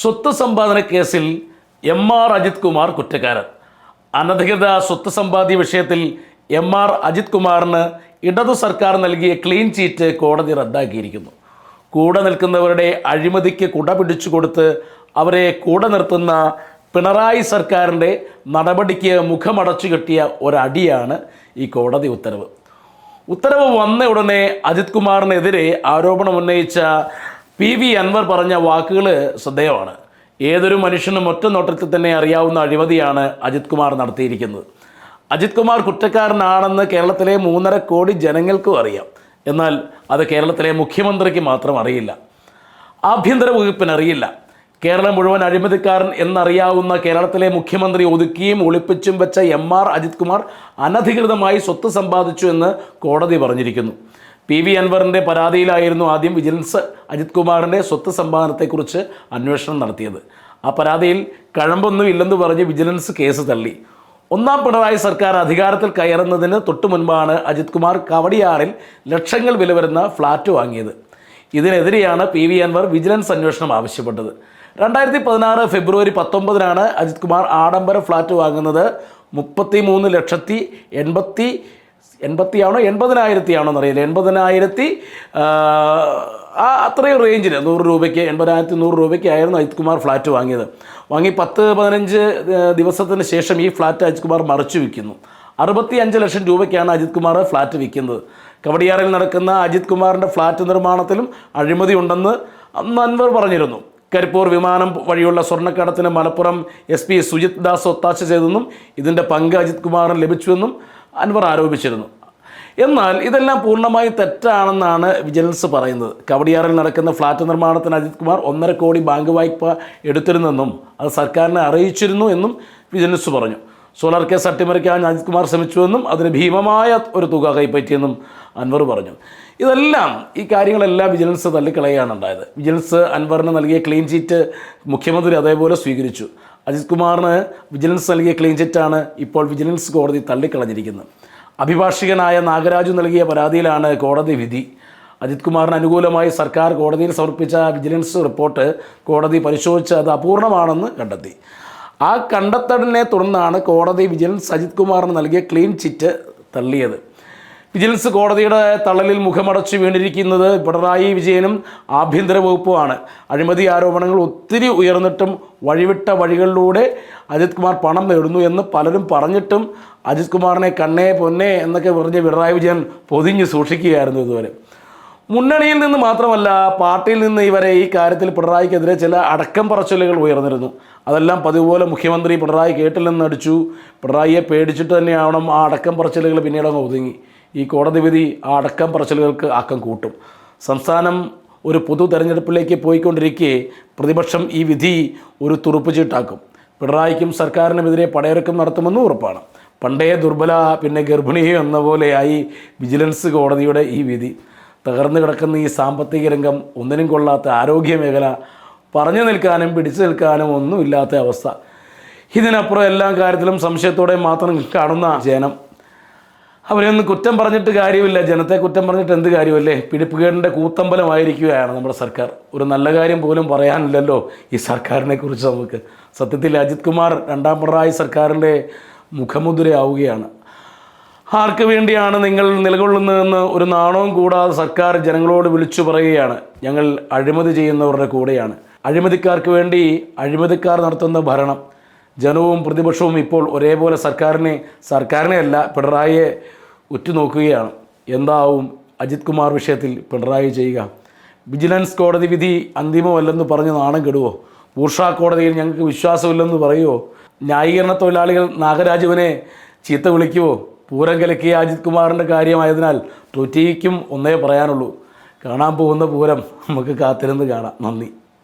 സ്വത്ത് സമ്പാദന കേസിൽ എം ആർ അജിത് കുമാർ കുറ്റക്കാരൻ. അനധികൃത സ്വത്ത് സമ്പാദ്യ വിഷയത്തിൽ എം ആർ അജിത് കുമാറിന് ഇടതു സർക്കാർ നൽകിയ ക്ലീൻ ചീറ്റ് കോടതി റദ്ദാക്കിയിരിക്കുന്നു. കൂടെ നിൽക്കുന്നവരുടെ അഴിമതിക്ക് കുട പിടിച്ചു കൊടുത്ത് അവരെ കൂടെ നിർത്തുന്ന പിണറായി സർക്കാരിന്റെ നടപടിക്ക് മുഖമടച്ചു കിട്ടിയ ഒരടിയാണ് ഈ കോടതി ഉത്തരവ്. ഉത്തരവ് വന്ന ഉടനെ അജിത് കുമാറിനെതിരെ ആരോപണം ഉന്നയിച്ച പി വി അൻവർ പറഞ്ഞ വാക്കുകൾ ശ്രദ്ധേയമാണ്. ഏതൊരു മനുഷ്യനും ഒറ്റ നോട്ടത്തിൽ തന്നെ അറിയാവുന്ന അഴിമതിയാണ് അജിത് കുമാർ നടത്തിയിരിക്കുന്നത്. അജിത് കുമാർ കുറ്റക്കാരനാണെന്ന് കേരളത്തിലെ മൂന്നര കോടി ജനങ്ങൾക്കും അറിയാം. എന്നാൽ അത് കേരളത്തിലെ മുഖ്യമന്ത്രിക്ക് മാത്രം അറിയില്ല. ആഭ്യന്തര വകുപ്പിന് അറിയില്ല. കേരളം മുഴുവൻ അഴിമതിക്കാരൻ എന്നറിയാവുന്ന കേരളത്തിലെ മുഖ്യമന്ത്രി ഒതുക്കിയും ഒളിപ്പിച്ചും വെച്ച എം ആർ അജിത് കുമാർ അനധികൃതമായി സ്വത്ത് സമ്പാദിച്ചു എന്ന് കോടതി പറഞ്ഞിരിക്കുന്നു. പി വി അൻവറിന്റെ പരാതിയിലായിരുന്നു ആദ്യം വിജിലൻസ് അജിത് കുമാറിന്റെ സ്വത്ത് സമ്പാദനത്തെക്കുറിച്ച് അന്വേഷണം നടത്തിയത്. ആ പരാതിയിൽ കഴമ്പൊന്നും ഇല്ലെന്ന് പറഞ്ഞ് വിജിലൻസ് കേസ് തള്ളി. ഒന്നാം പിണറായി സർക്കാർ അധികാരത്തിൽ കയറുന്നതിന് തൊട്ടു മുൻപാണ് അജിത് കുമാർ കവടിയാറിൽ ലക്ഷങ്ങൾ വില വരുന്ന ഫ്ളാറ്റ് വാങ്ങിയത്. ഇതിനെതിരെയാണ് പി വി അൻവർ വിജിലൻസ് അന്വേഷണം ആവശ്യപ്പെട്ടത്. രണ്ടായിരത്തി പതിനാറ് ഫെബ്രുവരി പത്തൊമ്പതിനാണ് അജിത് കുമാർ ആഡംബര ഫ്ളാറ്റ് വാങ്ങുന്നത് മുപ്പത്തി മൂന്ന് ലക്ഷത്തി എൺപത്തി എൺപത്തിയാണോ എൺപതിനായിരത്തി ആണോ എന്നറിയില്ല. എൺപതിനായിരത്തി ആ, അത്രയും റേഞ്ചിൽ നൂറ് രൂപയ്ക്ക് എൺപതിനായിരത്തി നൂറ് രൂപയ്ക്കായിരുന്നു അജിത് കുമാർ ഫ്ലാറ്റ് വാങ്ങിയത്. വാങ്ങി പത്ത് പതിനഞ്ച് ദിവസത്തിന് ശേഷം ഈ ഫ്ലാറ്റ് അജിത് കുമാർ മറിച്ചു വിൽക്കുന്നു. അറുപത്തി അഞ്ച് ലക്ഷം രൂപയ്ക്കാണ് അജിത് കുമാർ ഫ്ലാറ്റ് വിൽക്കുന്നത്. കവടിയാറിൽ നടക്കുന്ന അജിത് കുമാറിന്റെ ഫ്ലാറ്റ് നിർമ്മാണത്തിലും അഴിമതി ഉണ്ടെന്ന് അന്ന് അൻവർ പറഞ്ഞിരുന്നു. കരിപ്പൂർ വിമാനം വഴിയുള്ള സ്വർണക്കടത്തിന് മലപ്പുറം എസ് പി സുജിത് ദാസ് ഒത്താശ ചെയ്തെന്നും ഇതിന്റെ പങ്ക് അജിത് കുമാറിന് ലഭിച്ചുവെന്നും അൻവർ ആരോപിച്ചിരുന്നു. എന്നാൽ ഇതെല്ലാം പൂർണമായി തെറ്റാണെന്നാണ് വിജിലൻസ് പറയുന്നത്. കവടിയാറിൽ നടക്കുന്ന ഫ്ളാറ്റ് നിർമ്മാണത്തിന് അജിത് കുമാർ ഒന്നര കോടി ബാങ്ക് വായ്പ എടുത്തിരുന്നെന്നും അത് സർക്കാരിനെ അറിയിച്ചിരുന്നു എന്നും വിജിലൻസ് പറഞ്ഞു. സോളാർ കേസ് അട്ടിമറിക്കാൻ അജിത് കുമാർ ശ്രമിച്ചുവെന്നും അതിന് ഭീമമായ ഒരു തുക കൈപ്പറ്റിയെന്നും അൻവർ പറഞ്ഞു. ഇതെല്ലാം ഈ കാര്യങ്ങളെല്ലാം വിജിലൻസ് തള്ളിക്കളയാണ് ഉണ്ടായത്. വിജിലൻസ് അൻവറിന് നൽകിയ ക്ലീൻ ചീറ്റ് മുഖ്യമന്ത്രി അതേപോലെ സ്വീകരിച്ചു. അജിത് കുമാറിന് വിജിലൻസ് നൽകിയ ക്ലീൻ ചിറ്റാണ് ഇപ്പോൾ വിജിലൻസ് കോടതി തള്ളിക്കളഞ്ഞിരിക്കുന്നത്. അഭിഭാഷകനായ നാഗരാജു നൽകിയ പരാതിയിലാണ് കോടതി വിധി. അജിത് കുമാറിന് അനുകൂലമായി സർക്കാർ കോടതിയിൽ സമർപ്പിച്ച വിജിലൻസ് റിപ്പോർട്ട് കോടതി പരിശോധിച്ച് അത് അപൂർണമാണെന്ന് കണ്ടെത്തി. ആ കണ്ടെത്തലിനെ തുടർന്നാണ് കോടതി വിജിലൻസ് അജിത് കുമാറിന് നൽകിയ ക്ലീൻ ചിറ്റ് തള്ളിയത്. വിജിലൻസ് കോടതിയുടെ തള്ളലിൽ മുഖമടച്ച് വീണിരിക്കുന്നത് പിണറായി വിജയനും ആഭ്യന്തര വകുപ്പുമാണ്. അഴിമതി ആരോപണങ്ങൾ ഒത്തിരി ഉയർന്നിട്ടും വഴിവിട്ട വഴികളിലൂടെ അജിത് കുമാർ പണം നേടുന്നു എന്ന് പലരും പറഞ്ഞിട്ടും അജിത് കുമാറിനെ കണ്ണേ പൊന്നേ എന്നൊക്കെ പറഞ്ഞ് പിണറായി വിജയൻ പൊതിഞ്ഞ് സൂക്ഷിക്കുകയായിരുന്നു ഇതുവരെ. മുന്നണിയിൽ നിന്ന് മാത്രമല്ല പാർട്ടിയിൽ നിന്ന് ഇവരെ ഈ കാര്യത്തിൽ പിണറായിക്കെതിരെ ചില അടക്കം പറച്ചിലുകൾ ഉയർന്നിരുന്നു. അതെല്ലാം പതിവുപോലെ മുഖ്യമന്ത്രി പിണറായി കേട്ടില്ലെന്ന് അടിച്ചു പിണറായിയെ പേടിച്ചിട്ട് തന്നെയാവണം ആ അടക്കം പറച്ചിലുകൾ പിന്നീട് അങ്ങ് ഒതുങ്ങി. ഈ കോടതി വിധി ആ അടക്കം പറച്ചിലുകൾക്ക് ആക്കം കൂട്ടും. സംസ്ഥാനം ഒരു പൊതു തെരഞ്ഞെടുപ്പിലേക്ക് പോയിക്കൊണ്ടിരിക്കെ പ്രതിപക്ഷം ഈ വിധി ഒരു തുറുപ്പ് ചീട്ടാക്കും. പിണറായിക്കും സർക്കാരിനുമെതിരെ പടയിറക്കം നടത്തുമെന്നും ഉറപ്പാണ്. പണ്ടേ ദുർബല പിന്നെ ഗർഭിണിയോ എന്ന പോലെയായി വിജിലൻസ് കോടതിയുടെ ഈ വിധി. തകർന്നു കിടക്കുന്ന ഈ സാമ്പത്തിക രംഗം ഒന്നിനും കൊള്ളാത്ത ആരോഗ്യ മേഖല പറഞ്ഞു നിൽക്കാനും പിടിച്ചു നിൽക്കാനും ഒന്നുമില്ലാത്ത അവസ്ഥ. ഇതിനപ്പുറം എല്ലാ കാര്യത്തിലും സംശയത്തോടെ മാത്രം കാണുന്ന ജനം. അവരെയൊന്നും കുറ്റം പറഞ്ഞിട്ട് കാര്യമില്ല. ജനത്തെ കുറ്റം പറഞ്ഞിട്ട് എന്ത് കാര്യമല്ലേ? പിടിപ്പുകേടിന്റെ കൂത്തമ്പലമായിരിക്കുകയാണ് നമ്മുടെ സർക്കാർ. ഒരു നല്ല കാര്യം പോലും പറയാനില്ലല്ലോ ഈ സർക്കാരിനെ കുറിച്ച് നമുക്ക്. സത്യത്തിൽ അജിത് കുമാർ രണ്ടാം പിണറായി സർക്കാരിന്റെ മുഖമുദ്രയാവുകയാണ് ആർക്ക് വേണ്ടിയാണ് നിങ്ങൾ നിലകൊള്ളുന്നതെന്ന് ഒരു നാണവും കൂടാതെ സർക്കാർ ജനങ്ങളോട് വിളിച്ചു പറയുകയാണ്. ഞങ്ങൾ അഴിമതി ചെയ്യുന്നവരുടെ കൂടെയാണ്. അഴിമതിക്കാർക്ക് വേണ്ടി അഴിമതിക്കാർ നടത്തുന്ന ഭരണം. ജനവും പ്രതിപക്ഷവും ഇപ്പോൾ ഒരേപോലെ സർക്കാരിനെ സർക്കാരിനെ അല്ല പിണറായിയെ ഉറ്റുനോക്കുകയാണ്. എന്താവും അജിത് കുമാർ വിഷയത്തിൽ പിണറായി ചെയ്യുക? വിജിലൻസ് കോടതി വിധി അന്തിമമല്ലെന്ന് പറഞ്ഞ് നാണം കെടുവോ? ബൂർഷ കോടതിയിൽ ഞങ്ങൾക്ക് വിശ്വാസമില്ലെന്ന് പറയുമോ ന്യായീകരണ തൊഴിലാളികൾ നാഗരാജുവിനെ ചീത്ത വിളിക്കുവോ? പൂരം കലക്കിയ അജിത് കുമാറിന്റെ കാര്യമായതിനാൽ ട്വറ്റിക്കും ഒന്നേ പറയാനുള്ളൂ. കാണാൻ പോകുന്ന പൂരം നമുക്ക് കാത്തിരുന്ന് കാണാം. നന്ദി.